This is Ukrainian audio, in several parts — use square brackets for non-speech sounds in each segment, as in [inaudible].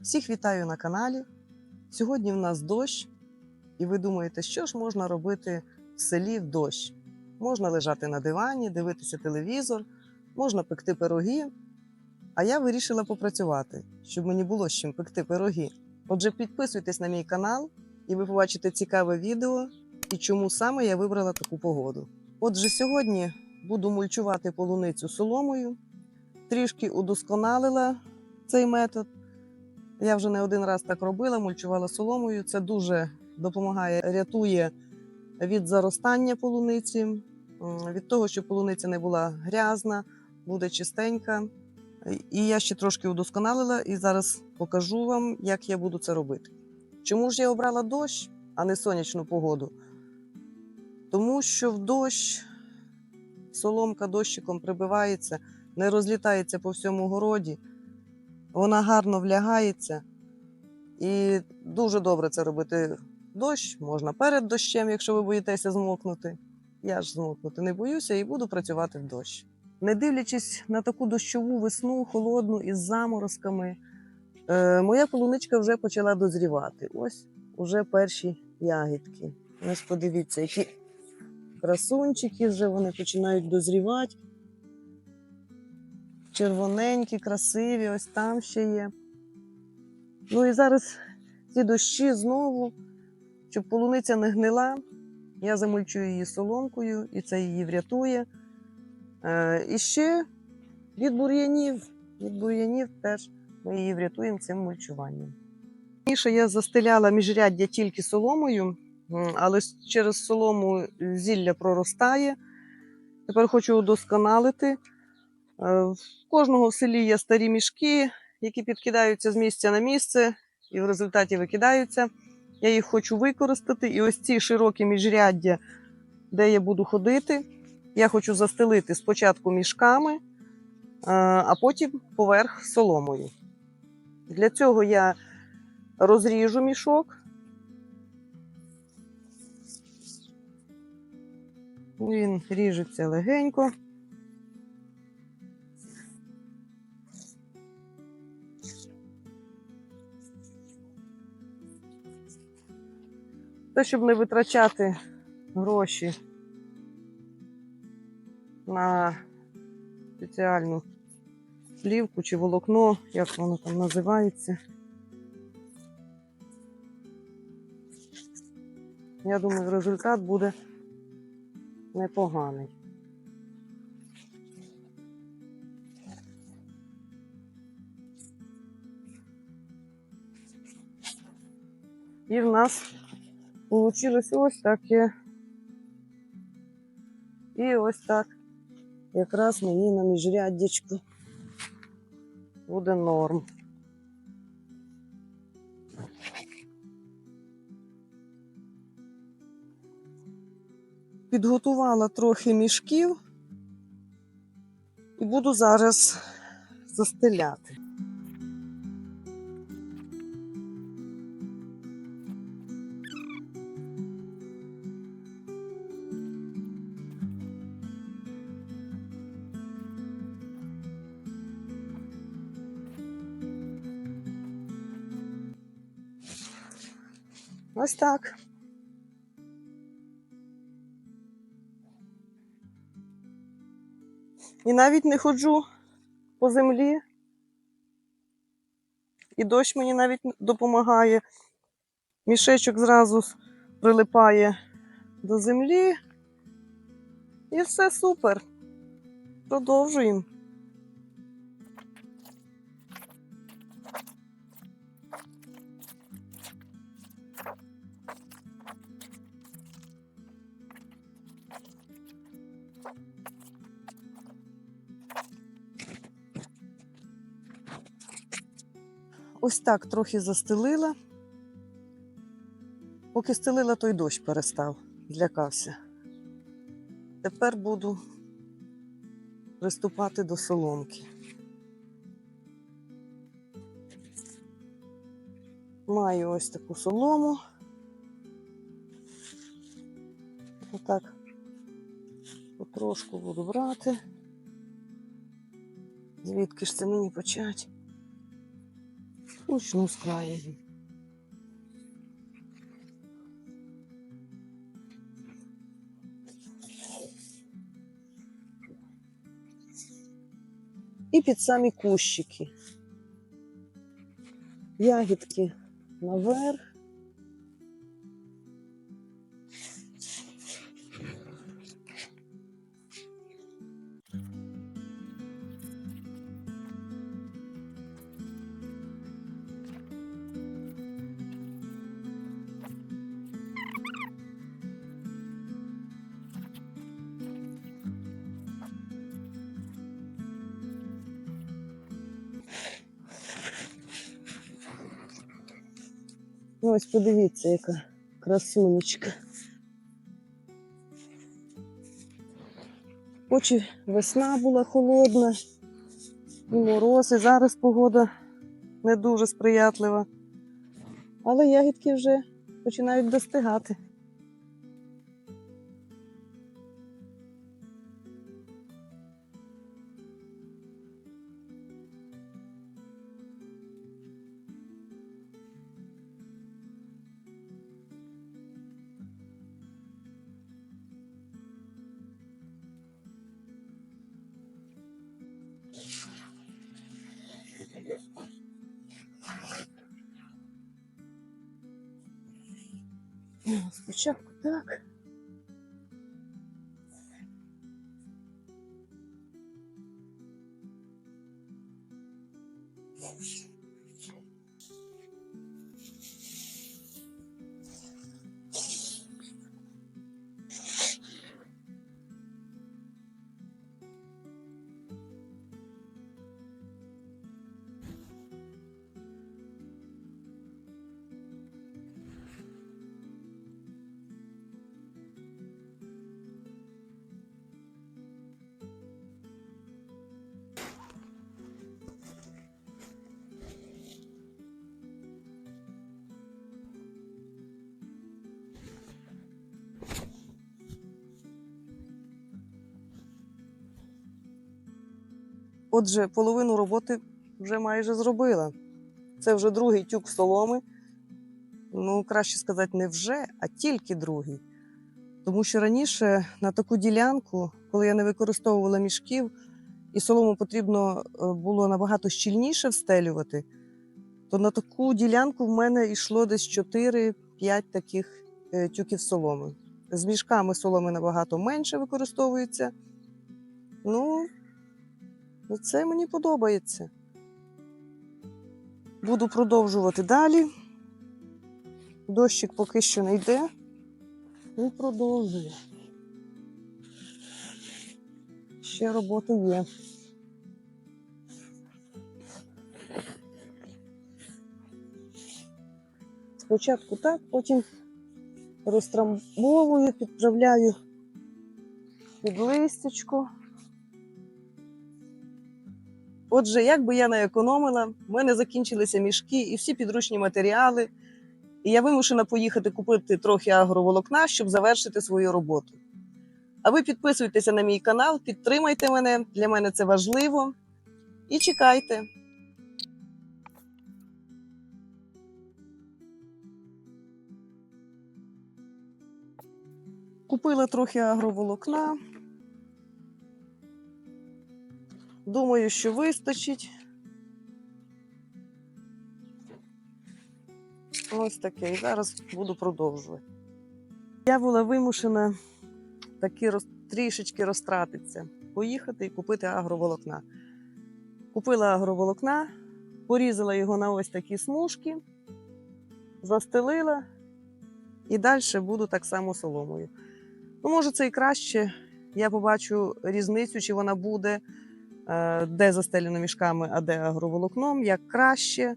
Всіх вітаю на каналі. Сьогодні в нас дощ, і ви думаєте, що ж можна робити в селі в дощ? Можна лежати на дивані, дивитися телевізор, можна пекти пироги. А я вирішила попрацювати, щоб мені було з чим пекти пироги. Отже, підписуйтесь на мій канал, і ви побачите цікаве відео і чому саме я вибрала таку погоду. Отже, сьогодні буду мульчувати полуницю соломою, трішки удосконалила цей метод. Я вже не один раз так робила, мульчувала соломою. Це дуже допомагає, рятує від заростання полуниці, від того, щоб полуниця не була грязна, буде чистенька. І я ще трошки удосконалила, і зараз покажу вам, як я буду це робити. Чому ж я обрала дощ, а не сонячну погоду? Тому що в дощ соломка дощиком прибивається, не розлітається по всьому городі, вона гарно влягається. І дуже добре це робити дощ, можна перед дощем, якщо ви боїтеся змокнути. Я ж змокнути не боюся і буду працювати в дощ. Не дивлячись на таку дощову весну, холодну із заморозками, е, моя полуничка вже почала дозрівати. Ось уже перші ягідки. Ось подивіться, які красунчики вже вони починають дозрівати. Червоненькі, красиві, ось там ще є. Ну і зараз ці дощі знову, щоб полуниця не гнила, я замульчую її соломкою, і це її врятує. Е, і ще від бур'янів. Від бур'янів теж ми її врятуємо цим мульчуванням. Раніше я застеляла міжряддя тільки соломою, але через солому зілля проростає. Тепер хочу удосконалити. Е, В кожного в селі є старі мішки, які підкидаються з місця на місце і в результаті викидаються. Я їх хочу використати. І ось ці широкі міжряддя, де я буду ходити, я хочу застелити спочатку мішками, е, а потім поверх соломою. Для цього я розріжу мішок. Він ріжеться легенько. Те, щоб не витрачати гроші на спеціальну плівку чи волокно, як воно там називається. Я думаю, результат буде непоганий. І в нас вийшло ось таке. І ось так. Якраз мені на міжряддячку буде норм. Підготувала трохи мішків і буду зараз застеляти. Ось так. І навіть не ходжу по землі. І дощ мені навіть допомагає. Мішечок зразу прилипає до землі. І все супер. Продовжуємо. Ось так трохи застелила. Поки стелила, той дощ перестав, злякався. Тепер буду приступати до соломки. Маю ось таку солому. Отак потрошку буду брати. Звідки ж це мені почати? з скраєю. І під самі кущики. Ягідки наверх. Ось подивіться, яка красунечка. Хоч і весна була холодна, і мороз, і зараз погода не дуже сприятлива. Але ягідки вже починають достигати. Спочатку так. Отже, половину роботи вже майже зробила. Це вже другий тюк соломи. Ну, краще сказати, не вже, а тільки другий. Тому що раніше на таку ділянку, коли я не використовувала мішків, і солому потрібно е, було набагато щільніше встелювати, то на таку ділянку в мене йшло десь 4-5 таких е, тюків соломи. З мішками соломи набагато менше використовується. Ну, Ну, це мені подобається. Буду продовжувати далі. Дощик поки що не йде. І продовжую. Ще роботи є. Спочатку так, потім розтрамбовую, підправляю під листячко. Отже, як би я не економила, в мене закінчилися мішки і всі підручні матеріали, і я вимушена поїхати купити трохи агроволокна, щоб завершити свою роботу. А ви підписуйтеся на мій канал, підтримайте мене, для мене це важливо. І чекайте. Купила трохи агроволокна. Думаю, що вистачить. Ось таке. І зараз буду продовжувати. Я була вимушена таки роз... трішечки розтратитися, поїхати і купити агроволокна. Купила агроволокна, порізала його на ось такі смужки, застелила і далі буду так само соломою. Ну, може, це і краще. Я побачу різницю, чи вона буде де застелено мішками, а де агроволокном, як краще.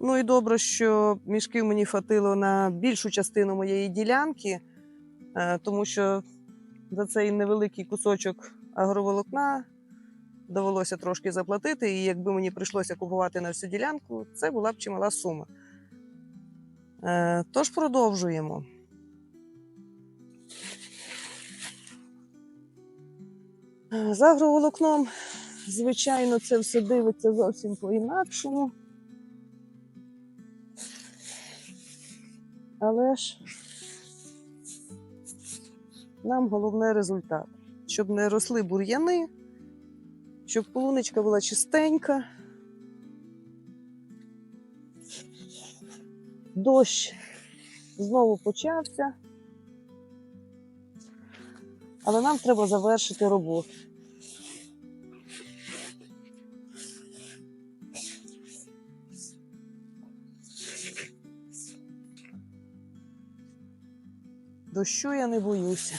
Ну і добре, що мішків мені хватило на більшу частину моєї ділянки, е, тому що за цей невеликий кусочок агроволокна довелося трошки заплатити, і якби мені прийшлося купувати на всю ділянку, це була б чимала сума. Е, Тож продовжуємо. Е, З агроволокном, звичайно, це все дивиться зовсім по-інакшому. Але ж нам головне результат, щоб не росли бур'яни, щоб полуничка була чистенька. Дощ знову почався. Але нам треба завершити роботу. Дощу я не боюся.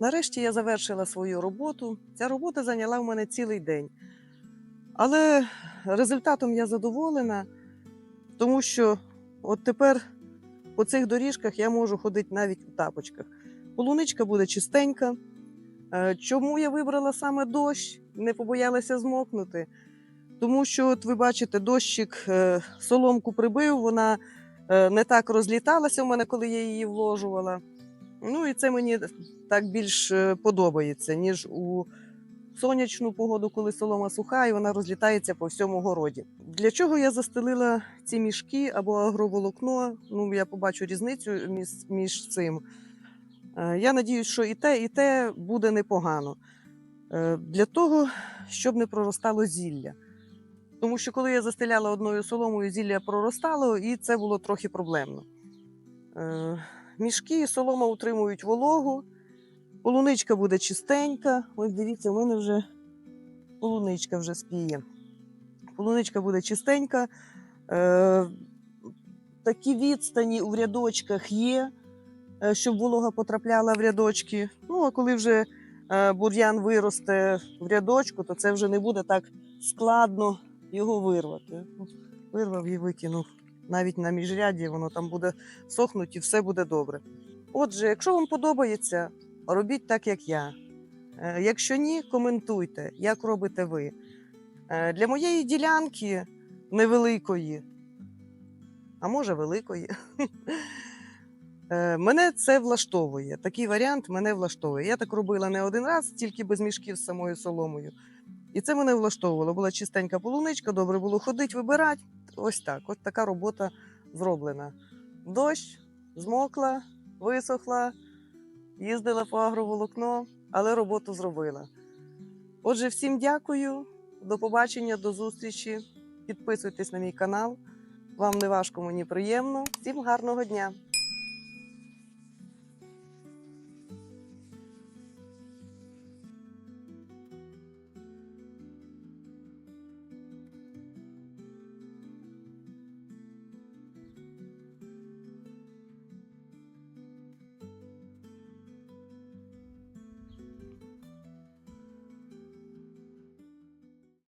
Нарешті я завершила свою роботу. Ця робота зайняла в мене цілий день. Але результатом я задоволена, тому що от тепер по цих доріжках я можу ходити навіть у тапочках. Полуничка буде чистенька. Е, Чому я вибрала саме дощ? Не побоялася змокнути. Тому що, от ви бачите, дощик е, соломку прибив, вона е, не так розліталася у мене, коли я її вложувала. Ну і це мені так більш е, подобається, ніж у сонячну погоду, коли солома суха і вона розлітається по всьому городі. Для чого я застелила ці мішки або агроволокно? Ну, я побачу різницю між, цим. Е, Я надіюсь, що і те, і те буде непогано. Е, Для того, щоб не проростало зілля. Тому що коли я застеляла одною соломою, зілля проростало, і це було трохи проблемно. Мішки і солома утримують вологу, полуничка буде чистенька. Ось дивіться, у мене вже полуничка вже спіє. Полуничка буде чистенька. Е, такі відстані у рядочках є, е, щоб волога потрапляла в рядочки. Ну, а коли вже е, бур'ян виросте в рядочку, то це вже не буде так складно його вирвати. Вирвав і викинув. Навіть на міжряді воно там буде сохнути і все буде добре. Отже, якщо вам подобається, робіть так, як я. Е, Якщо ні, коментуйте, як робите ви. Е, Для моєї ділянки невеликої, а може великої, [laughs] е, мене це влаштовує. Такий варіант мене влаштовує. Я так робила не один раз, тільки без мішків з самою соломою. І це мене влаштовувало. Була чистенька полуничка, добре було ходити, вибирати. Ось так. Ось така робота зроблена. Дощ, змокла, висохла, їздила по агроволокно, але роботу зробила. Отже, всім дякую, до побачення, до зустрічі. Підписуйтесь на мій канал. Вам не важко, мені приємно. Всім гарного дня!